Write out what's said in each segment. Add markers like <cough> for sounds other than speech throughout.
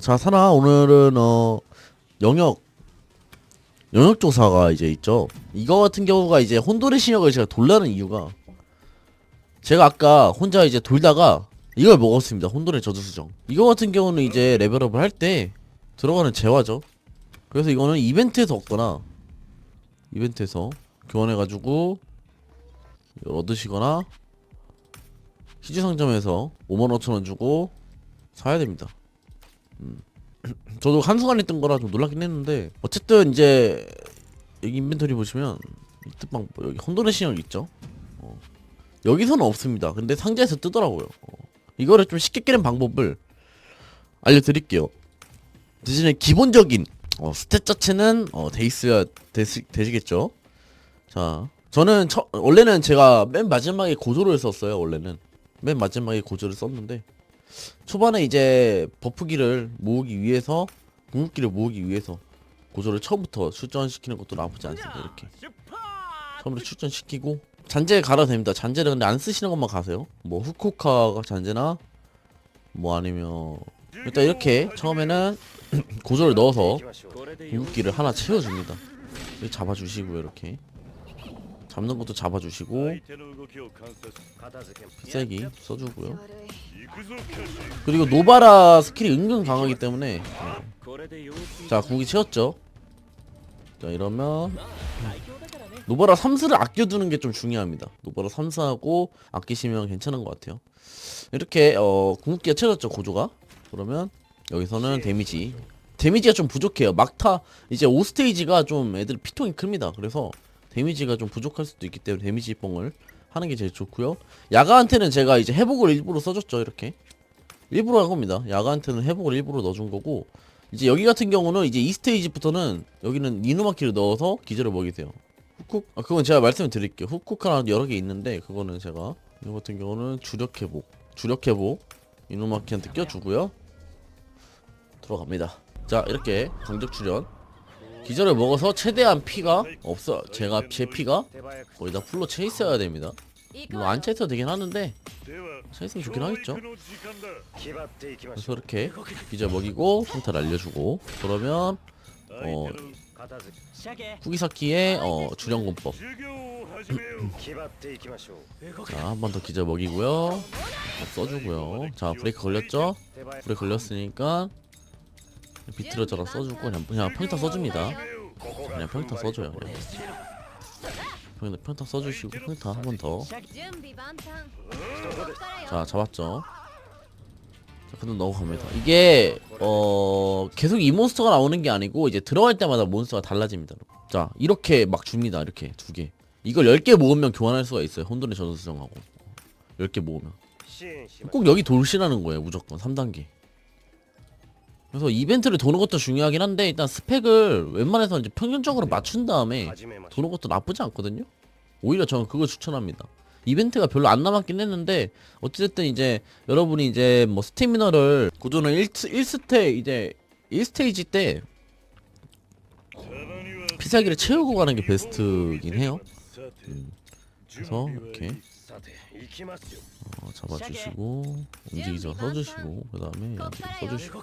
자, 사나 오늘은 어 영역 영역 조사가 이제 있죠. 이거 같은 경우가 이제 혼돈의 신역을 제가 돌라는 이유가 제가 아까 혼자 이제 돌다가 이걸 먹었습니다. 혼돈의 저주수정. 이거 같은 경우는 이제 레벨업을 할 때 들어가는 재화죠. 그래서 이거는 이벤트에서 얻거나 이벤트에서 교환해가지고 얻으시거나 희주 상점에서 55,000원 주고 사야 됩니다. 저도 한순간에 뜬 거라 좀 놀라긴 했는데 어쨌든 이제 여기 인벤토리 보시면 이뜻방 여기 혼돈의 신형 있죠? 어. 여기서는 없습니다. 근데 상자에서 뜨더라고요. 어. 이거를 좀 쉽게 깨는 방법을 알려드릴게요. 대신에 기본적인 어, 스탯 자체는 어, 돼 있어야 되시, 되시겠죠? 자 저는 처, 원래는 제가 맨 마지막에 고조를 썼어요 원래는. 맨 마지막에 고조를 썼는데 초반에 이제 버프기를 모으기 위해서 궁극기를 모으기 위해서 고조를 처음부터 출전시키는 것도 나쁘지 않습니다 이렇게. 처음부터 출전시키고 잔재 갈아도 됩니다. 잔재를 근데 안 쓰시는 것만 가세요. 뭐 후쿠오카 잔재나 뭐 아니면 일단 이렇게 처음에는 <clears throat> 고조를 넣어서 궁극기를 하나 채워줍니다. 잡아주시고요 이렇게 잡는 것도 잡아주시고 필살기 써주고요. 그리고 노바라 스킬이 은근 강하기 때문에. 어. 자 궁기 채웠죠? 자 이러면 노바라 3스를 아껴두는 게 좀 중요합니다. 노바라 3스하고 아끼시면 괜찮은 것 같아요. 이렇게 어 궁극기가 채워졌죠 고조가? 그러면 여기서는 데미지. 데미지가 좀 부족해요. 막타 이제 5스테이지가 좀 애들 피통이 큽니다. 그래서 데미지가 좀 부족할 수도 있기 때문에 데미지 뽕을 하는 게 제일 좋고요. 야가한테는 제가 이제 회복을 일부러 써줬죠 이렇게. 일부러 한 겁니다. 야가한테는 회복을 일부러 넣어준 거고 이제 여기 같은 경우는 이제 2스테이지부터는 여기는 이누마키를 넣어서 기절을 먹이 세요. 훅쿡? 아 그건 제가 말씀을 드릴게요. 훅쿡 여러 개 있는데 그거는 제가 이거 같은 경우는 주력 회복 주력 회복 이누마키한테 껴주고요. 들어갑니다. 자 이렇게 강적 출연 기절을 먹어서 최대한 피가 없어 제가 제 피가 거의 다 풀로 차 있어야 됩니다. 뭐안차 있어도 되긴 하는데 차 있으면 좋긴 하겠죠. 그래서 이렇게 기절 먹이고 평타 날려주고 그러면 어 후기사키의 어 주령공법. <clears throat> 자 한 번 더 기절 먹이고요. 써주고요. 자 브레이크 걸렸죠? 브레이크 걸렸으니까 비틀어져라 써줄 거 그냥 그냥 평타 써줍니다. 그냥 평타 써줘요. 그냥. 평타 써주시고 평타 한 번 더. 자 잡았죠. 자 그럼 넘어갑니다. 이게 어 계속 이 몬스터가 나오는 게 아니고 이제 들어갈 때마다 몬스터가 달라집니다. 자 이렇게 막 줍니다. 이렇게 두 개. 이걸 10개 모으면 교환할 수가 있어요. 혼돈의 저서 수정하고. 10개 모으면. 꼭 여기 돌시라는 거예요. 무조건 3단계. 그래서 이벤트를 도는 것도 중요하긴 한데 일단 스펙을 웬만해서 이제 평균적으로 네. 맞춘 다음에 도는 것도 나쁘지 않거든요. 오히려 저는 그걸 추천합니다. 이벤트가 별로 안 남았긴 했는데 어찌됐든 이제 여러분이 이제 뭐 스태미너를 고조는 1스테 이제 1스테이지 때 피살기를 채우고 가는 게 베스트긴 해요. 음. 그래서 이렇게 어, 잡아주시고 움직이죠 써주시고 그 다음에 써주시고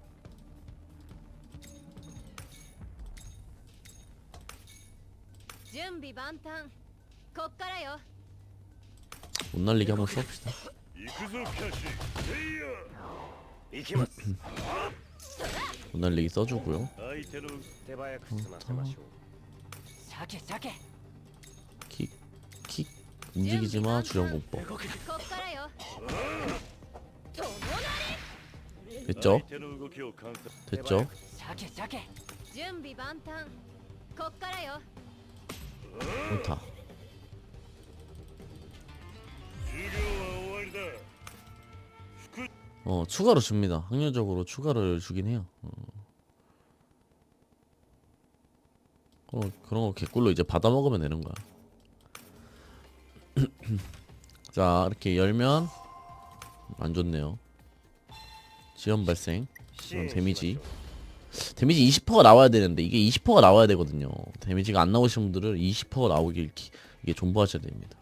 備万端こっからよ 못 날리게 한번 써봅시다 行くぞキャシーせいや行きます 못 날리기 써주고요 相手の手早く済ませましょう鮭鮭 킥, 킥 움직이지마 주령공법 こっからよとも 됐죠? 相手の動きを観察 됐죠? 鮭鮭準備万端こっからよ 평 좋다. 어 추가로 줍니다. 확률적으로 추가를 주긴 해요. 어. 어, 그런 거 개꿀로 이제 받아 먹으면 되는 거야. <clears throat> 자 이렇게 열면 안 좋네요. 지연 발생. 그럼 데미지. 데미지 20%가 나와야 되는데 이게 20%가 나와야 되거든요. 데미지가 안 나오신 분들은 20%가 나오길 기, 이게 존버하셔야 됩니다.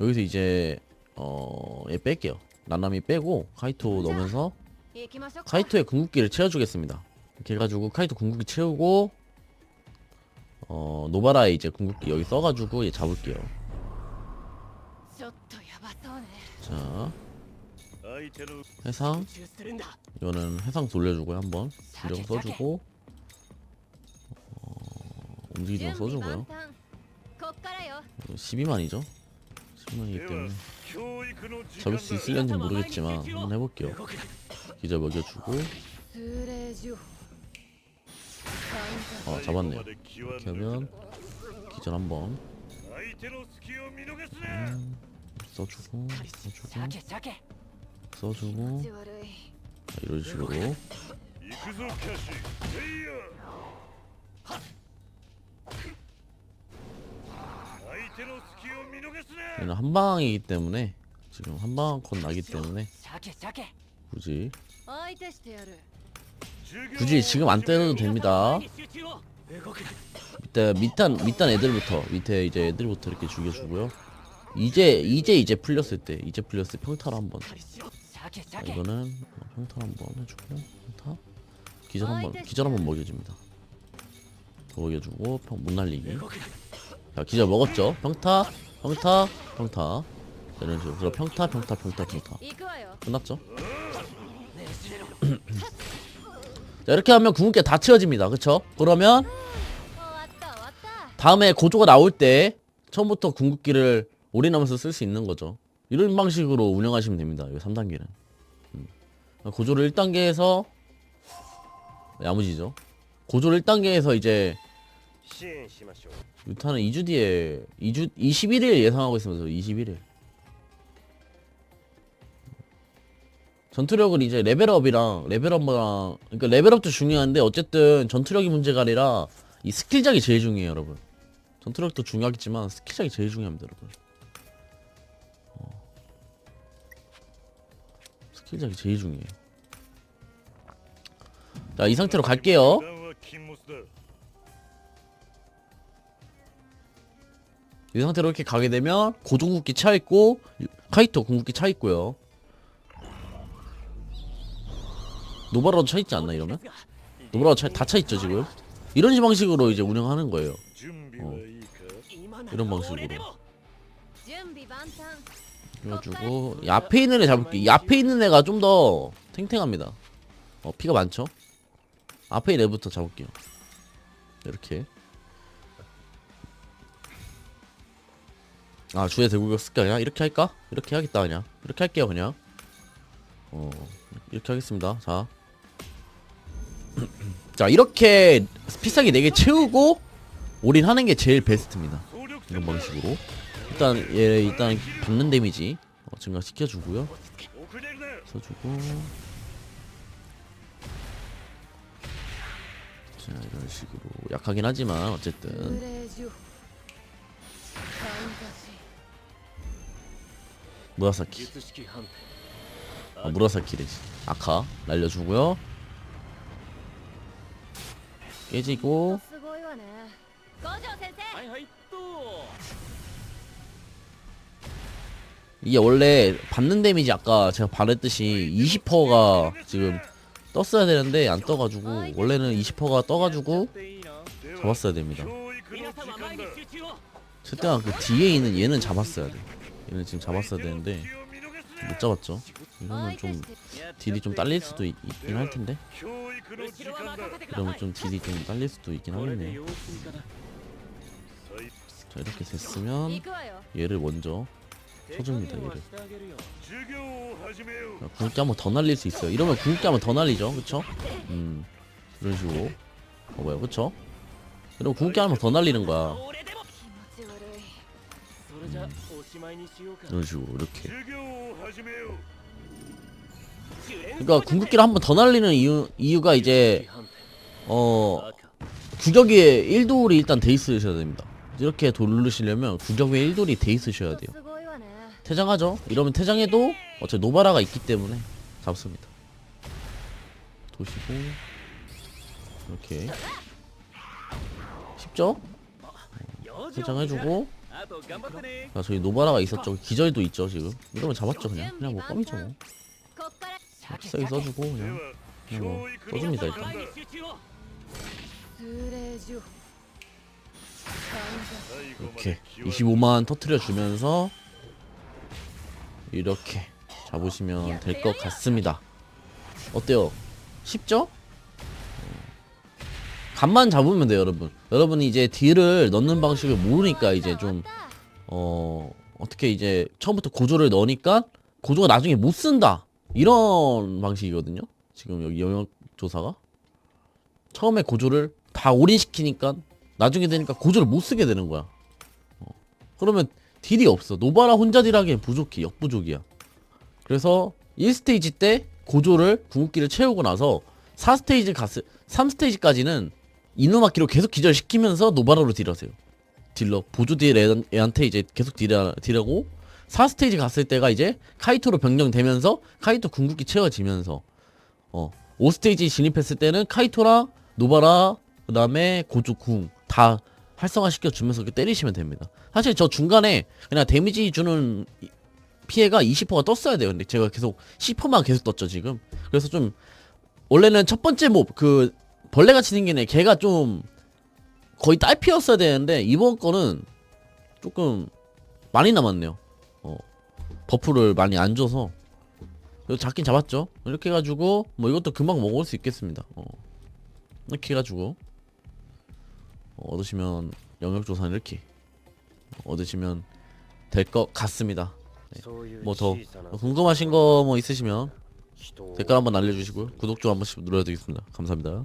여기서 이제 어얘 뺄게요. 난람이 빼고 카이토 넣으면서 카이토의 궁극기를 채워주겠습니다. 이렇게 해가지고 카이토 궁극기 채우고 어 노바라의 이제 궁극기 여기 써가지고 얘 잡을게요. 자. 해상. 이거는 해상 돌려주고요 한번. 진정 써주고. 어, 움직이정 써주고요. 12만이죠? 12만이기 때문에. 잡을 수 있을는지 모르겠지만 한번 해볼게요. 기자 먹여주고. 아 잡았네요. 이렇게 하면 기절 한번. 음, 써주고 써주고. 써주고 아, 이런 식으로. 얘는 한 방이기 때문에 지금 한 방컷 나기 때문에 굳이. 굳이 지금 안 때려도 됩니다. 밑에 밑단 밑단 애들부터 밑에 이제 애들부터 이렇게 죽여주고요. 이제 이제 이제 풀렸을 때 이제 풀렸을 때 평타로 한번. 자, 이거는 평타 한번 해주고 평타 기절 한번 기절 한번 먹여줍니다. 먹여주고 평 못 날리기. 자 기절 먹었죠? 평타 평타 평타 이런 식으로 그래서 평타 평타 평타 평타 끝났죠? 자, 이렇게 하면 궁극기 다 채워집니다. 그쵸? 그러면 다음에 고조가 나올 때 처음부터 궁극기를 올인하면서 쓸 수 있는 거죠. 이런 방식으로 운영하시면 됩니다. 이 3단계는. 고조를 음. 1단계에서 야무지죠. 고조를 1단계에서 이제 유타는 2주 뒤에 2주 21일 예상하고 있으면서 21일 전투력을 이제 레벨업이랑 레벨업이랑 그러니까 레벨업도 중요한데 어쨌든 전투력이 문제가 아니라 이 스킬작이 제일 중요해요 여러분 전투력도 중요하겠지만 스킬작이 제일 중요합니다 여러분 킬작이 제일 중요해 자이 상태로 갈게요 이 상태로 이렇게 가게 되면 고종국기 차있고 카이토 궁극기 차있고요 노바라도 차있지 않나 이러면? 노바라도 차, 다 차있죠 지금? 이런 방식으로 이제 운영하는 거예요 어. 이런 방식으로 이어주고 앞에 있는 애 잡을게. 이 앞에 있는 애가 좀 더 탱탱합니다. 어 피가 많죠? 앞에 있는 애부터 잡을게요. 이렇게. 아 주에 대구격 쓸게 아니야? 이렇게 할까? 이렇게 하겠다 그냥. 이렇게 할게요 그냥. 어 이렇게 하겠습니다. 자. <clears throat> 자, 이렇게 피싸기 4개 채우고 올인하는 게 제일 베스트입니다. 이런 방식으로. 일단 얘 일단 받는 데미지 어, 증가시켜주고요. 써주고. 자 이런 식으로 약하긴 하지만 어쨌든. 무라사키. 아 무라사키래지 아카 날려주고요. 깨지고. 이게 원래 받는 데미지 아까 제가 바랬듯이 20%가 지금 떴어야 되는데 안 떠가지고 원래는 20%가 떠가지고 잡았어야 됩니다. 최대한 그 뒤에 있는 얘는 잡았어야 돼. 얘는 지금 잡았어야 되는데 못 잡았죠. 이거는 좀 딜이 좀 딸릴 수도 있, 있긴 할 텐데. 그러면 좀 딜이 좀 딸릴 수도 있긴 하겠네요. 자 이렇게 됐으면 얘를 먼저 쳐줍니다 이를 궁극기 한번 더 날릴 수 있어요. 이러면 궁극기 한번 더 날리죠. 그쵸? 음 이런 식으로. 어 뭐야 그쵸? 이러면 궁극기 한번 더 날리는 거야. 음. 이런 식으로 이렇게. 그니까 궁극기를 한번 더 날리는 이유, 이유가 이제 어 구격에 1돌이 일단 돼 있으셔야 됩니다. 이렇게 돌르시려면 구격 위에 1돌이 돼 있으셔야 돼요. 퇴장하죠. 이러면 퇴장해도 어차피 노바라가 있기 때문에 잡습니다. 도시고. 이렇게. 쉽죠? 어, 퇴장해주고. 아 저기 노바라가 있었죠. 기절도 있죠 지금. 이러면 잡았죠 그냥. 그냥 뭐 껌이죠 뭐. 비싸게 써주고 그냥, 그냥 뭐 써줍니다 일단. 이렇게. 25만 터트려 주면서 이렇게 잡으시면 될 것 같습니다 어때요? 쉽죠? 어. 간만 잡으면 돼요 여러분 여러분이 이제 딜을 넣는 방식을 모르니까 이제 좀 어, 어떻게 이제 처음부터 고조를 넣으니까 고조가 나중에 못 쓴다. 이런 방식이거든요. 지금 여기 영역 조사가. 처음에 고조를 다 올인시키니까 나중에 되니까 고조를 못 쓰게 되는 거야. 어. 그러면 딜이 없어. 노바라 혼자 딜하기엔 부족해. 역부족이야. 그래서 1스테이지 때 고조를 궁극기를 채우고 나서 4스테이지 갔을 3스테이지까지는 이누마키로 계속 기절시키면서 노바라로 딜하세요. 딜러 보조 딜 애- 애한테 이제 계속 딜하, 딜하고 4스테이지 갔을 때가 이제 카이토로 변경되면서 카이토 궁극기 채워지면서 어 5스테이지 진입했을 때는 카이토랑 노바라 그 다음에 고조 궁 다 활성화 시켜 주면서 때리시면 됩니다. 사실 저 중간에 그냥 데미지 주는 이- 피해가 20%가 떴어야 돼요. 근데 제가 계속 10%만 계속 떴죠 지금. 그래서 좀 원래는 첫 번째 몹 그 벌레같이 생긴 애 걔가 좀 거의 딸피였어야 되는데 이번 거는 조금 많이 남았네요. 어, 버프를 많이 안 줘서 잡긴 잡았죠. 이렇게 해가지고 뭐 이것도 금방 먹을 수 있겠습니다. 어, 이렇게 해가지고 어, 얻으시면 영역조사는 이렇게 얻으시면 될 것 같습니다. 네. 뭐더 궁금하신 거 뭐 있으시면 댓글 한번 알려주시고요. 구독 좀 한 번씩 눌러드리겠습니다. 감사합니다.